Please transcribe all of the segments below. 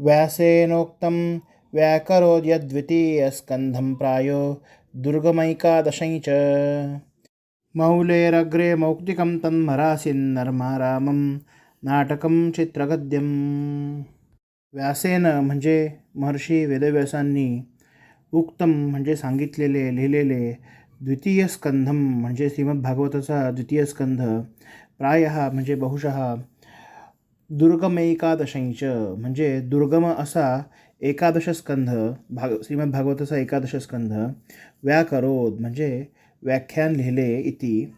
व्यासेनोक्तं व्याकरोद्यद्वितीयस्कन्धं प्रायो दुर्गमैकादशै च। मौलेरग्रे मौक्तिकं तन्मरासिन्नर्मारामं नाटकं चित्रगद्यं। व्यासेन म्हणजे महर्षी वेदव्यासांनी उक्तम म्हणजे सांगितलेले लिहिलेले द्वितीय स्कंधम म्हणजे श्रीमद्भागवताचा द्वितीय स्कंध प्राय म्हणजे बहुशः दुर्गमैकादशंच म्हणजे दुर्गम असा एकादश स्कंध भाग श्रीमद्भागवताचा एकादश स्कंध व्याकरोद म्हणजे व्याख्यान लिहिले इति.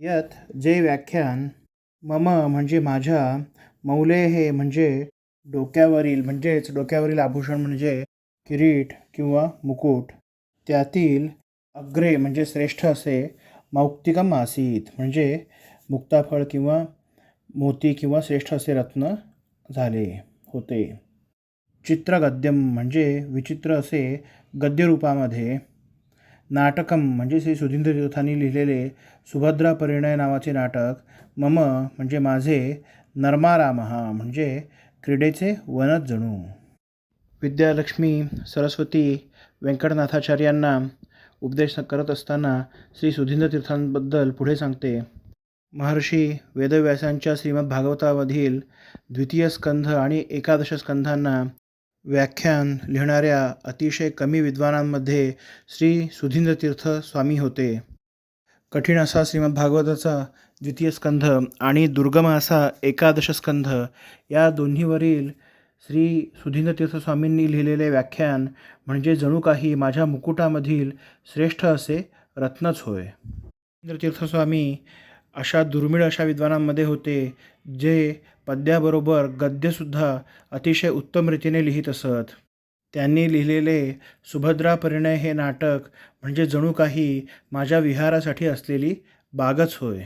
यत जे व्याख्यान मम म्हणजे माझ्या मौले हे म्हणजे डोक्यावरील म्हणजेच डोक्यावरील आभूषण म्हणजे किरीट किंवा मुकुट. त्यातील अग्रे म्हणजे श्रेष्ठ असे मौक्तिकम आसीत म्हणजे मुक्ताफळ किंवा मोती किंवा श्रेष्ठ असे रत्न झाले होते. चित्रगद्यम म्हणजे विचित्र असे गद्यरूपामध्ये नाटकम म्हणजे श्री सुधींद्र तीर्थांनी लिहिलेले सुभद्रा परिणय नावाचे नाटक मम म्हणजे माझे नर्माराम म्हणजे क्रीडेचे वनच जणू. विद्यालक्ष्मी सरस्वती व्यंकटनाथाचार्यांना उपदेश करत असताना श्री सुधींद्र तीर्थांबद्दल पुढे सांगते. महर्षी वेदव्यासांच्या श्रीमद्भागवतामधील द्वितीय स्कंध आणि एकादश स्कंधांना व्याख्यान लिहिणाऱ्या अतिशय कमी विद्वानांमध्ये श्री सुधींद्र तीर्थ स्वामी होते. कठीण असा श्रीमद्भागवताचा द्वितीय स्कंध आणि दुर्गम असा एकादश स्कंध या दोन्हीवरील श्री सुधींद्र तीर्थ स्वामींनी लिहिलेले व्याख्यान म्हणजे जणू काही माझ्या मुकुटामधील श्रेष्ठ असे रत्नच होय. सुधींद्र तीर्थस्वामी अशा दुर्मिळ अशा विद्वानांमध्ये होते जे पद्याबरोबर गद्यसुद्धा अतिशय उत्तम रीतीने लिहित असत. त्यांनी लिहिलेले सुभद्रा परिणय हे नाटक म्हणजे जणू काही माझ्या विहारासाठी असलेली बागच होय.